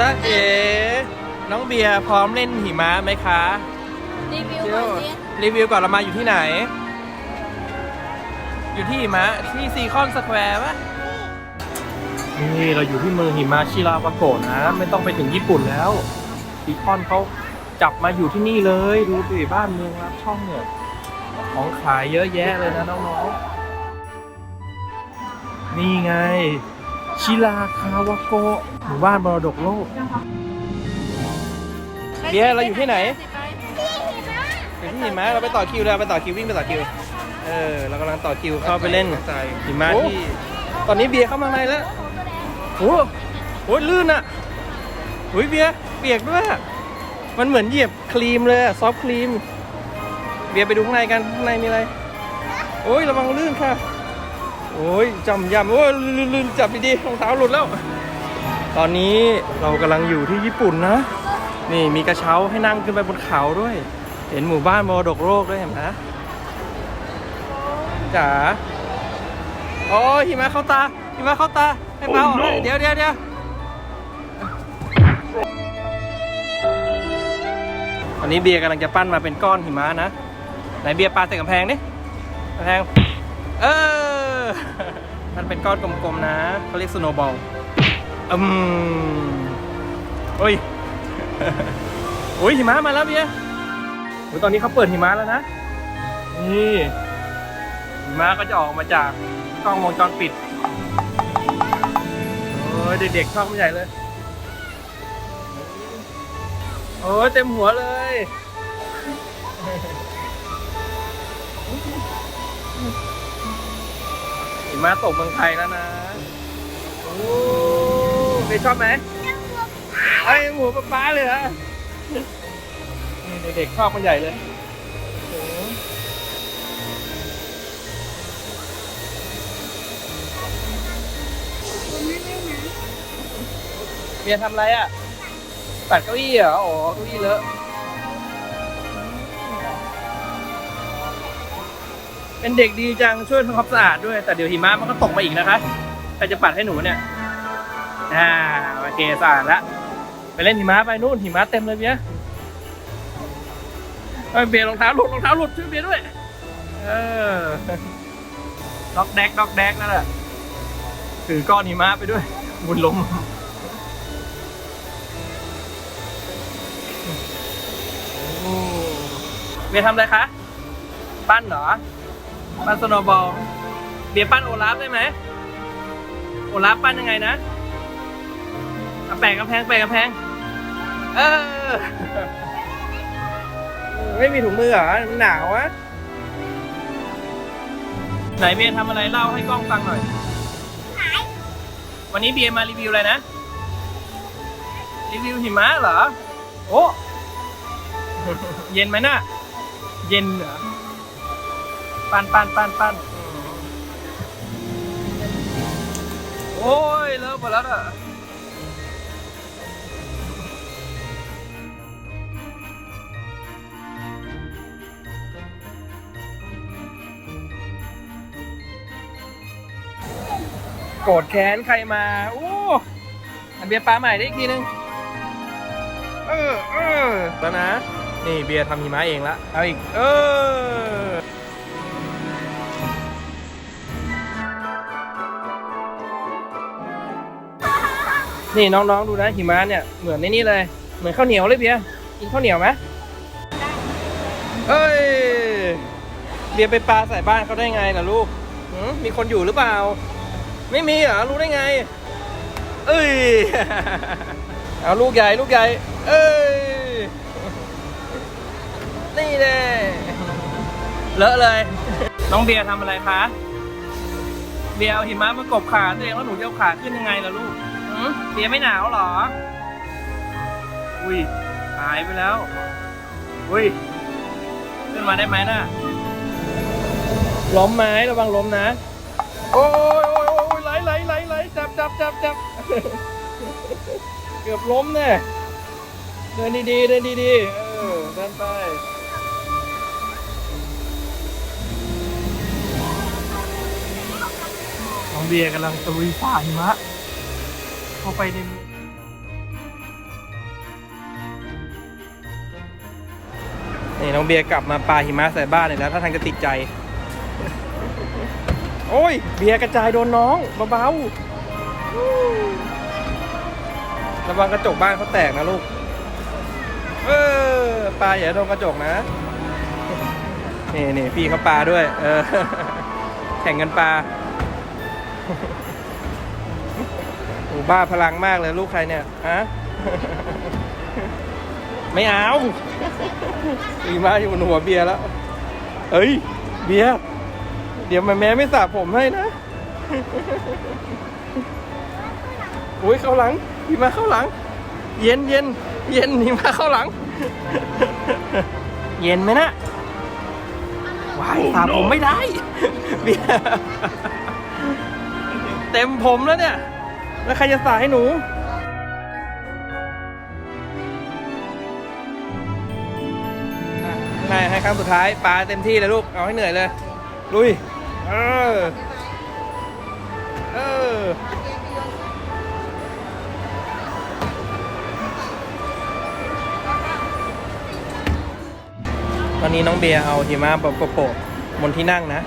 ตาเอ๋น้องเบียร์พร้อมเล่นหิมะไหมคะรีวิวเดี๋ก่ยอวนสิรีวิวก่อนเรามาอยู่ที่ไหน อยู่ที่หิมะที่ซีคอนสแควร์ปะนี่เราอยู่ที่เมืองหิมะชิราปาโกะนะ ไม่ต้องไปถึงญี่ปุ่นแล้วซีคอนเขาจับมาอยู่ที่นี่เลย ดูสิบ้านเมืองรับช่องเนี่ย ของขายเยอะแยะเลยนะน้องๆนี่ไง ชิราคาวาโกะหมู่บ้านมรดกโลก เบียร์เราอยู่ที่ไหน อยู่ที่หิมะเราไปต่อคิวเราไปต่อคิววิ่งไปต่อคิว เออเรากำลังต่อคิวเข้าไปเล่นหิมะที่ตอนนี้เบียร์เข้ามาในแล้วโอ้โหลื่นอะโอ้ยเบียร์เปียกด้วยอะมันเหมือนเหยียบครีมเลยซอฟครีม เบียร์ไปดูข้างในกันข้างในมีอะไร โอ้ยระวังลื่นค่ะ โอ้ยจำยำโอ้ยลื่นลื่นจับดีๆรองเท้าหลุดแล้ว ตอนนี้เรากำลังอยู่ที่ญี่ปุ่นนะ นี่มีกระเช้าให้นั่งขึ้นไปบนเขาด้วย เห็นหมู่บ้านมรดกโลกด้วยเห็นไหมจ๋าโอ้ยหิมะเข้าตาหิมะเข้าตาให้เปาเดี๋ยวเดี๋ยวเดี๋ยวตอนนี้เบียร์กำลังจะปั้นมาเป็นก้อนหิมะนะ ไหนเบียร์ปาใส่กำแพงดิกำแพง เออ มันเป็นก้อนกลมๆนะเขาเรียกสโนว์บอลอืมโอ้ยโอ้ยหิมะมาแล้วเบียร์โอ้ยตอนนี้เขาเปิดหิมะแล้วนะ นี่หิมะก็จะออกมาจากกล้องวงจรปิดโอ้ยเด็กๆชอบไม่ใหญ่เลยโอ้ยเต็มหัวเลย หิมะตกเมืองไทยแล้วนะโอ้เบชอบไหมไอ้หมูป๊าป๊าเลยเหรอนี่เด็กๆชอบมันใหญ่เลยเมียทำไรอะปัดเก้าอี้เหรออ๋อเก้าอี้เลอะ เป็นเด็กดีจังช่วยทำความสะอาดด้วย แต่เดี๋ยวหิมะมันก็ตกมาอีกนะคะใครจะปัดให้หนูเนี่ยอ่าโอเคสะอาดละไปเล่นหิมะไปนู่นหิมะเต็มเลยเบียร์เอ้ยเบียร์รองเท้าหลุดรองเท้าหลุดช่วยเบียร์ด้วย เออด็อกแดกด็อกแดกนั่นแหละถือก้อนหิมะไปด้วยบุญลมเบียร์ทำอะไรคะ ปั้นเหรอ ปั้นสโนบอลเบียร์ปั้นโอลาฟได้ไหมโอลาฟปั้นยังไงนะแปะกำแพงแปะกำแพง เออ ไม่มีถุงมือเหรอมันหนาวอะไหนเบียร์ทำอะไรเล่าให้กล้องฟังหน่อย วันนี้เบียร์มารีวิวอะไรนะ รีวิวหิมะเหรอ โอ้ เย็นไหมน่ะ เย็นเหรอ ปั้นปั้นปั้นปั้นอืมโอ้ยเลิกหมดแล้วอะโกรธแค้นใครมาโอ้อันเบียร์ปลาใหม่ได้อีกทีนึง เออเออแล้วนะ นี่เบียร์ทำหิมะเองละ เอาอีก เออ นี่น้องๆดูนะหิมะเนี่ยเหมือนในนี่เลย เหมือนข้าวเหนียวเลยเบียร์กินข้าวเหนียวไหมเอ้ยเบียร์ไปปลาใส่บ้านเขาได้ไงล่ะลูกมีคนอยู่หรือเปล่า ไม่มีเหรอรู้ได้ไง เอ้ยเอาลูกใหญ่ลูกใหญ่เอ้ยนี่แน่เลอะเลย น้องเบียร์ทำอะไรคะเบียร์เอาหิมะมากบขาตัวเองแล้วหนูจะเอาขาขึ้นยังไงล่ะลูก เบียไม่หนาวเหรอ อุ้ย หายไปแล้ว อุ้ย ขึ้นมาได้ไหมน่ะ ล้มไหมระวังล้มนะ โอ้ยโอ้ยโอ้ยไหลไหลไหลไหลจับจับจับจับ เกือบล้มเนี่เดินดีๆเดินดีๆเออเดินไป น้องเบียร์กำลังตะลุยฝ่าหิมะ ข้าไปในนี่น้องเบียร์กลับมาปาหิมะใส่บ้านเลยแล้วถ้าทางจะติดใจ โอ้ย เบียร์กระจายโดนน้องเบาๆระวังกระจกบ้านเขาแตกนะลูก เออปลาอย่าโดนกระจกนะนี่นี่พี่เขาปลาด้วย เออ แข่งกันปลา บ้าพลังมากเลยลูกใครเนี่ยฮะไม่เอาอีมาอยู่บนหัวเบียร์แล้ว เอ้ย เบียร์เดี๋ยวแม่แม่ไม่สระผมให้นะโอ้ยเข้าหลังอีมาเข้าหลัง เย็นเย็นเย็นอีมาเข้าหลัง เย็นไหมนะว้ายสระผมไม่ได้ เบียร์เต็มผมแล้วเนี่ย แล้วใครจะสระให้หนู ให้ให้ครั้งสุดท้ายปลาเต็มที่เลยลูก เอาให้เหนื่อยเลย ลุย เออ เออ ตอนนี้น้องเบียร์เอาหิมะแบบโปะๆบนที่นั่งนะ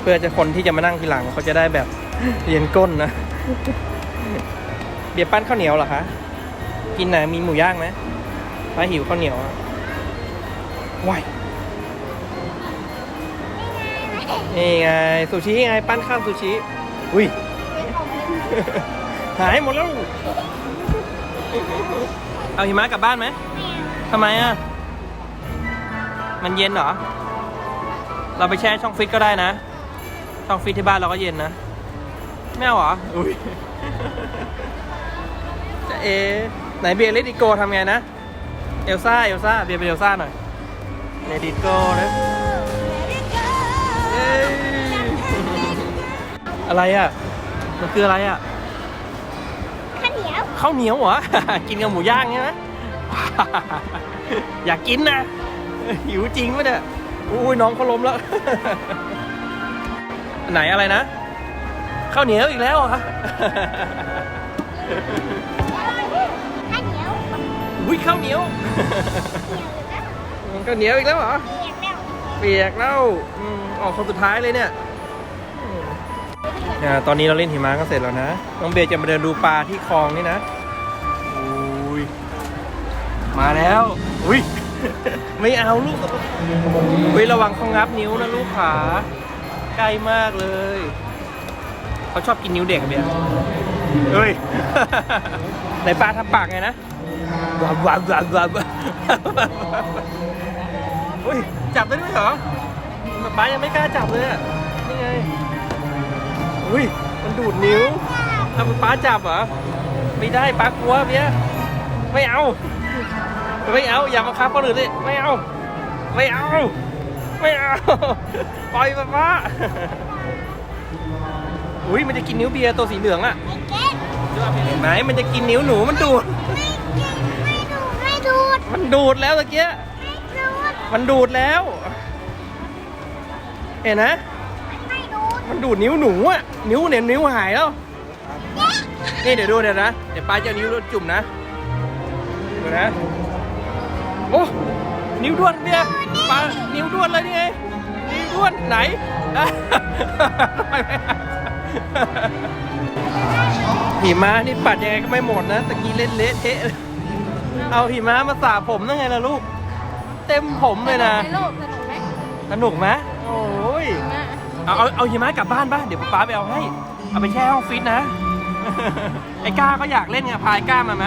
เพื่อจะคนที่จะมานั่งทีหลังเขาจะได้แบบเรียนก้นนะ บียร์ปั้นข้าวเหนียวเหรอคะ กินไหนมีหมูย่างไหมถ้าหิวข้าวเหนียวอะว้ายนี่ไงซูชิไงปั้นข้าวซูชิ อุ้ย หายหมดแล้ว เอาหิมะกลับบ้านไหมทำไมอะ มันเย็นเหรอ เราไปแช่ช่องฟิตก็ได้นะ ช่องฟิตที่บ้านเราก็เย็นนะ ไม่เอาเหรอ อุ้ยจะ เอ ไหนเบียร์เลดิโกทำไงนะ เอลซ่า เอลซ่า เบียร์เป็นเอลซ่าหน่อยเลดิโกนะเย้อะไรอะ มันคืออะไรอะ ข้าวเหนียว ข้าวเหนียวเหรอ กินกับหมูย่างใช่ไหมอยากกินนะ หิวจริงปะเนี่ยอุ้ยน้องเขาล้มแล้ว ไหนอะไรนะ ข้าวเหนียวอีกแล้วเหรอข้าวเหนียว อุ้ยข้าวเหนียวข้าวเหนียวอีกแล้วเหรอเหนียวแล้วเปียกแล้วอืมออกคนสุดท้ายเลยเนี่ยอืมอ่าตอนนี้เราเล่นหิมะกันเสร็จแล้วนะ น้องเบย์จะมาเดินดูปลาที่คลองนี่นะอุ้ยมาแล้ว อุ้ย ไม่เอาลูกเฮ้ยระวังเขางับนิ้วนะลูกขา ใกล้มากเลย เขาชอบกินนิ้วเด็กอะเบียร์เฮ้ย ไหนปลาทำปากไงนะ วับวับวับวับอุ้ยจับได้ด้วยเหรอป้ายังไม่กล้าจับเลยอะนี่ไง อุ้ยมันดูดนิ้วทำป้าจับเหรอ ไม่ได้ป้ากลัวเบียร์ไม่เอา ไม่เอา อย่ามาคับคนอื่นเลยไม่เอา ไม่เอา ไม่เอา ปล่อยป้าป้าอุ้ยมันจะกินนิ้วเบียร์ตัวสีเหลืองอะไม่เก็ตเห็นไหมมันจะกินนิ้วหนูมันดูด ไม่ดูดไม่ดูด มันดูดแล้วตะเกียไม่ดูด มันดูดแล้ว เห็นนะ ไม่ดูด มันดูดนิ้วหนูอะนิ้วเนี่ยนิ้วหายแล้ว นี่เดี๋ยวดูเดี๋ยวนะ เดี๋ยวป้าจะเอานิ้วจุ่มนะ ดูนะ โอ้ นิ้วด้วนเบียร์ป้านิ้วด้วนเลยนี่ไง นิ้วด้วนไหนอะทำไมไม่หิมะนี่ปัดยังไงก็ไม่หมดนะ ตะกี้เล่นเละเทะ เลยเอาหิมะมาสระผมนั่งไงล่ะลูก เต็มผมเลยนะ สนุกไหมลูกสนุกไหมสนุกไหมโอ้ยเอาเอาเอาหิมะกลับบ้านป่ะ เดี๋ยวป๊าไปเอาให้ เอาไปแช่ห้องฟิตนะ ไอ้ก้าก็อยากเล่นไงพายก้ามาไหม